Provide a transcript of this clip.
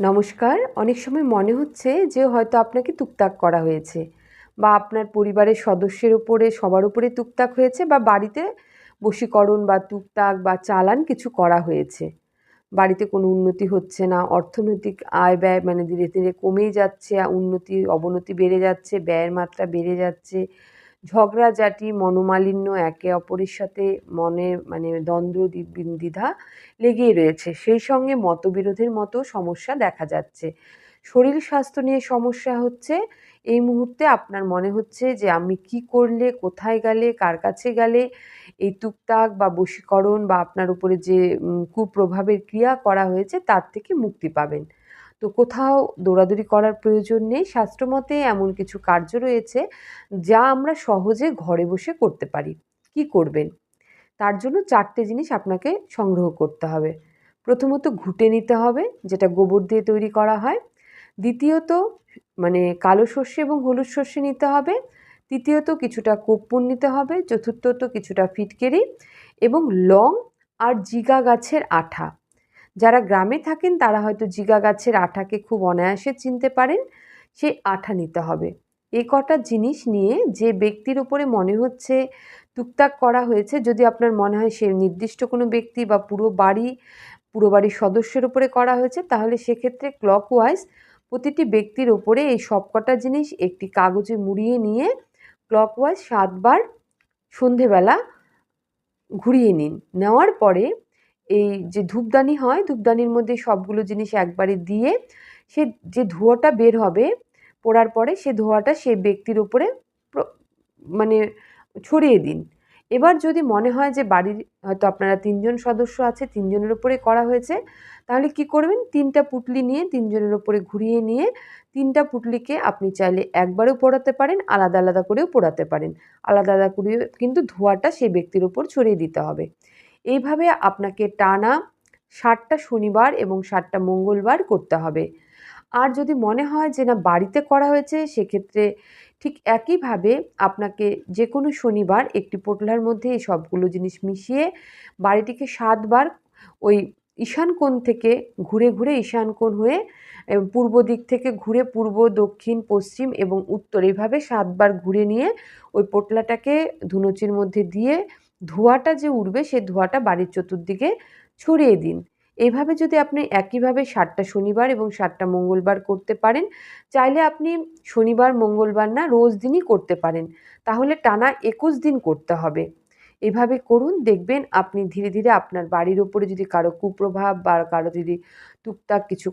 নমস্কার। অনেক সময় মনে হচ্ছে যে হয়তো আপনাকে তুকতাক করা হয়েছে বা আপনার পরিবারের সদস্যের উপরে, সবার উপরে তুকতাক হয়েছে বা বাড়িতে বশীকরণ বা তুকতাক বা চালান কিছু করা হয়েছে। বাড়িতে কোনো উন্নতি হচ্ছে না, অর্থনৈতিক আয় ব্যয় মানে ধীরে ধীরে কমেই যাচ্ছে, উন্নতি, অবনতি বেড়ে যাচ্ছে, ব্যয়ের মাত্রা বেড়ে যাচ্ছে ঝগড়াঝাটি, মনোমালিন্য, একে অপরের সাথে মনের মানে দ্বন্দ্ব দ্বিধা লেগেই রয়েছে। সেই সঙ্গে মতবিরোধের মতো সমস্যা দেখা যাচ্ছে। শরীর স্বাস্থ্য নিয়ে সমস্যা হচ্ছে। এই মুহূর্তে আপনার মনে হচ্ছে যে আমি কি করলে, কোথায় গেলে, কার কাছে গেলে এই তুকতাক বা বশীকরণ বা আপনার উপরে যে কুপ্রভাবের ক্রিয়া করা হয়েছে, তার থেকে মুক্তি পাবেন। তো কোথাও দৌড়াদৌড়ি করার প্রয়োজন নেই। শাস্ত্রমতে এমন কিছু কার্য রয়েছে যা আমরা সহজে ঘরে বসে করতে পারি। কি করবেন? তার জন্য চারটে জিনিস আপনাকে সংগ্রহ করতে হবে। প্রথমত ঘুটে নিতে হবে, যেটা গোবর দিয়ে তৈরি করা হয়। দ্বিতীয়ত মানে কালো সর্ষে এবং হলুদ সর্ষে নিতে হবে। তৃতীয়ত, কিছুটা কর্পূর নিতে হবে। চতুর্থত, কিছুটা ফিটকেরি এবং লং আর জিগা গাছের আঠা। যারা গ্রামে থাকেন, তারা হয়তো জিগা গাছের আঠাকে খুব অনায়াসে চিনতে পারেন সেই আঠা নিতে হবে। এ কটা জিনিস নিয়ে যে ব্যক্তির উপরে মনে হচ্ছে টুকটাক করা হয়েছে, যদি আপনার মনে হয় সে নির্দিষ্ট কোনো ব্যক্তি বা পুরো বাড়ি, পুরো বাড়ির সদস্যের উপরে করা হয়েছে, তাহলে সেক্ষেত্রে ক্লক ক্লকওয়াইজ প্রতিটি ব্যক্তির ওপরে এই সবকটা জিনিস একটি কাগজে মুড়িয়ে নিয়ে ক্লক ক্লকওয়াইজ সাতবার সন্ধেবেলা ঘুরিয়ে নিন। নেওয়ার পরে এই যে ধূপদানি হয়, ধূপদানির মধ্যে সবগুলো জিনিস একবারে দিয়ে সে যে ধোঁয়াটা বের হবে, পোড়ার পরে সে ধোঁয়াটা সেই ব্যক্তির উপরে প্র- মানে ছড়িয়ে দিন। এবার যদি মনে হয় যে বাড়ির হয়তো আপনারা তিনজন সদস্য আছে, তিনজনের ওপরে করা হয়েছে, তাহলে কি করবেন? তিনটা পুটলি নিয়ে, তিনজনের ওপরে ঘুরিয়ে নিয়ে তিনটা পুটলিকে আপনি চাইলে একবারেও পোড়াতে পারেন, আলাদা আলাদা করেও পোড়াতে পারেন। আলাদা আলাদা করে কিন্তু ধোঁয়াটা সেই ব্যক্তির উপর ছড়িয়ে দিতে হবে। এইভাবে আপনাকে টানা ষাটটা শনিবার এবং ষাটটা মঙ্গলবার করতে হবে। আর যদি মনে হয় যে না, বাড়িতে করা হয়েছে, সেক্ষেত্রে ঠিক একইভাবে আপনাকে যে কোনো শনিবার একটি পোটলার মধ্যে এই সবগুলো জিনিস মিশিয়ে বাড়িটিকে সাতবার ওই ঈশান কোণ থেকে ঘুরে ঘুরে ঈশান কোণ হয়ে পূর্ব দিক থেকে ঘুরে পূর্ব, দক্ষিণ, পশ্চিম এবং উত্তর এইভাবে সাতবার ঘুরে নিয়ে ওই পোটলাটাকে ধুনুচির মধ্যে দিয়ে ধোঁয়াটা যে উঠবে সেই ধোঁয়াটা বাড়ির চতুর্দিকে ছড়িয়ে দিন। এভাবে যদি আপনি একইভাবে সাতটা শনিবার এবং সাতটা মঙ্গলবার করতে পারেন, চাইলে আপনি শনিবার, মঙ্গলবার না, রোজ দিনই করতে পারেন। তাহলে টানা একুশ দিন করতে হবে। এভাবে করুন, দেখবেন আপনি ধীরে ধীরে আপনার বাড়ির ওপরে যদি কারও কুপ্রভাব বা কারও যদি টুকটাক কিছু